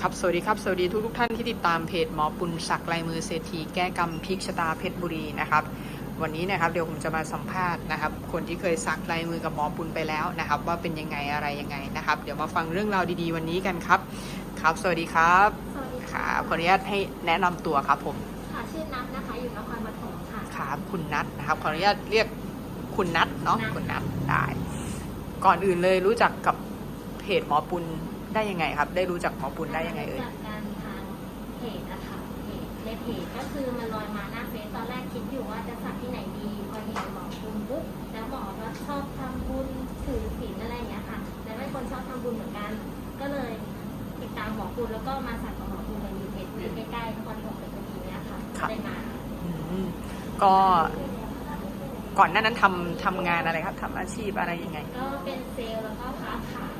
ครับสวัสดีครับ สวัสดีทุกทุกๆท่านที่ติดตามเพจหมอปุณศักดิ์ลายมือเศรษฐีแก้กรรมพลิกชะตาเพชรบุรีนะครับ วันนี้นะครับเดี๋ยวผมจะมาสัมภาษณ์นะครับ คนที่เคยสักลายมือกับหมอปุณไปแล้วนะครับ ว่าเป็นยังไงอะไรยังไงนะครับ เดี๋ยวมาฟังเรื่องราวดีๆ วันนี้กันครับ ครับ สวัสดีครับสวัสดีคค่ะรับขออนุญาตให้แนะนำตัวครับผมค่ะชื่อนัทนะคะอยู่นครปฐมค่ะครับคุณนัทนะครับขออนุญาตเรียกคุณนัทเนาะนัทคุณนัทได้ ก่อนอื่นเลยรู้จักกับเพจหมอปุณ ได้ยังไงครับ ได้รู้จักหมอปุณได้ยังไงเอ่ยจากการทางเพจนะคะเพจในเพจก็คือมันลอยมาหน้าเฟซตอนแรกคิดอยู่ว่าจะสักที่ไหนดีพอเห็นหมอบุญปุ๊บแล้วหมอก็ชอบทำบุญถือศีลอะไรอย่างเงี้ยค่ะแล้วเป็นคนชอบทำบุญเหมือนกัน ก็เลยติดตามหมอบุญแล้วก็มาสักกับหมอบุญกันอยู่เพจอยู่ใกล้ๆนครปฐมเป็นปีเนี้ยค่ะครับได้มาอืมก็ก่อนหน้านั้นทำทำงานอะไรครับทำอาชีพอะไรยังไง ก็เป็นเซลล์แล้วก็ค้าขาย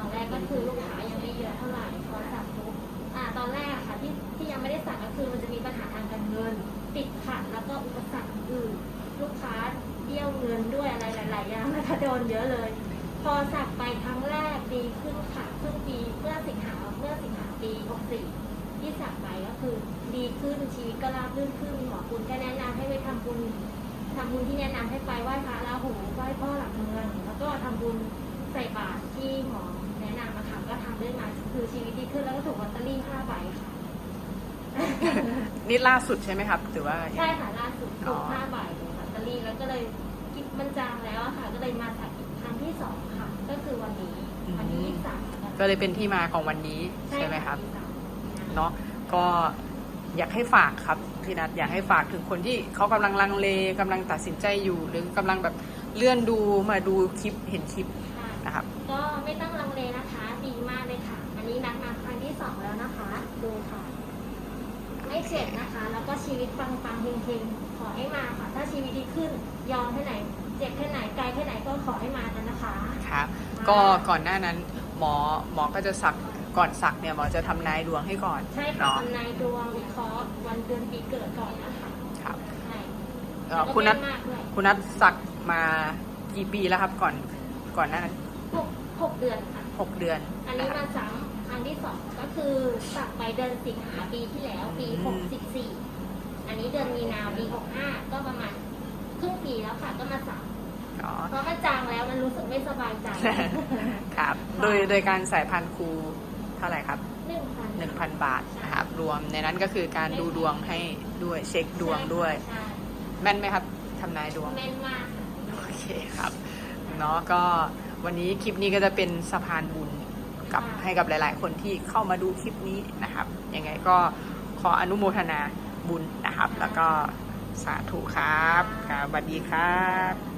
อะค่ะตอนแรกก็คือลูกค้ายังไม่เยอะเท่าไหร่พอสักปุ๊บอ่าตอนแรกค่ะที่ที่ยังไม่ได้สักก็คือมันจะมีปัญหาทางการเงิน ติดขัดแล้วก็อุปสรรคอื่นลูกค้าเบี้ยวเงินด้วยอะไรหลาย ๆ อย่างนะคะโดนเยอะเลย พอสักไปครั้งแรกดีขึ้นค่ะครึ่งปีเมื่อสิงหาเมื่อสิงหาปี64ที่สักไปก็คือดีขึ้นชีวิตก็ราบรื่นขึ้นหมอคุณก็แนะนำให้ไปทำบุญทำบุญที่แนะนำให้ไปไหว้พระราหูไหว้พ่อหลักเมืองแล้วก็ทำบุญใส่บาตรที่หมอ ก็ทำด้วยมาคือชีวิตดีขึ้นแล้วก็ถูกลอตเตอรี่ห้าใบค่ะนี่ล่าสุดใช่ไหมครับหรือว่า ใช่ค่ะล่าสุดอ๋ถูอกห้าใบเลยลอตเตอรี่แล้วก็เลยคิดมันจางแล้วอะค่ะ ก็เลยมาสักอีกครั้งที่สองค่ะ ก็คือวันนี้วันที่ยี่สิบสามก็เลยเป็นที่มาของวันนี้ใช่ไหมครับ ยี่สิสามเนาะก็อยากให้ฝากครับพี่นัทอยากให้ฝากถึงคนที่เขากำลังลังเลกำลังตัดสินใจอยู่ หรือกำลังแบบเลื่อนดูมาดูคลิปเห็นคลิปค่ะ นะครับ ก็ไม่ต้องลังเลนะคะดีมากเลยค่ะ อันนี้นัดมาครั้งที่สองแล้วนะคะ ดูค่ะ ไม่เจ็บนะคะ แล้วก็ชีวิตปังปังๆเฮงๆขอให้มาค่ะ ถ้าชีวิตดีขึ้นยอมแค่ไหน เจ็บแค่ไหนไกลแค่ไหนก็ขอให้มากันนะคะครับก็ก่อนหน้านั้นหมอหมอก็จะสักก่อนสักเนี่ยหมอจะทำนายดวงให้ก่อนใช่ค่ะเนาะทำนายดวงวิเคราะห์วันเดือนปีเกิดก่อนนะคะครับใช่เอ่อคุณนัทแล้วก็แม่นมากด้วย คุณนัทสักมากี่ปีแล้วครับก่อนก่อนหน้านั้น หกหกเดือนค่ะ หกเดือน อันนี้มาซ้ำครั้งที่สองก็คือสักไปเดือนสิงหาปีที่แล้ว ปีอืม หกสิบสี่อันนี้เดือนมีนาปีหกห้าก็ประมาณครึ่งปีแล้วค่ะ ก็มาสักอ๋อ เพราะมันจางแล้วมันรู้สึกไม่สบายใจ ครับ โดยโดยการใส่พันครูเท่าไหร่ครับ หนึ่งพัน1,000 บาทนะครับ รวมในนั้นก็คือการดูดวงให้ด้วยเช็คดวงด้วย ใช่แม่นไหมครับทำนายดวง แม่นมากค่ะ โอเคครับ เนาะก็ วันนี้คลิปนี้ก็จะเป็นสะพานบุญกับให้กับหลาย ๆ คนที่เข้ามาดูคลิปนี้นะครับ ยังไงก็ขออนุโมทนาบุญนะครับ แล้วก็สาธุครับครับสวัสดีครับ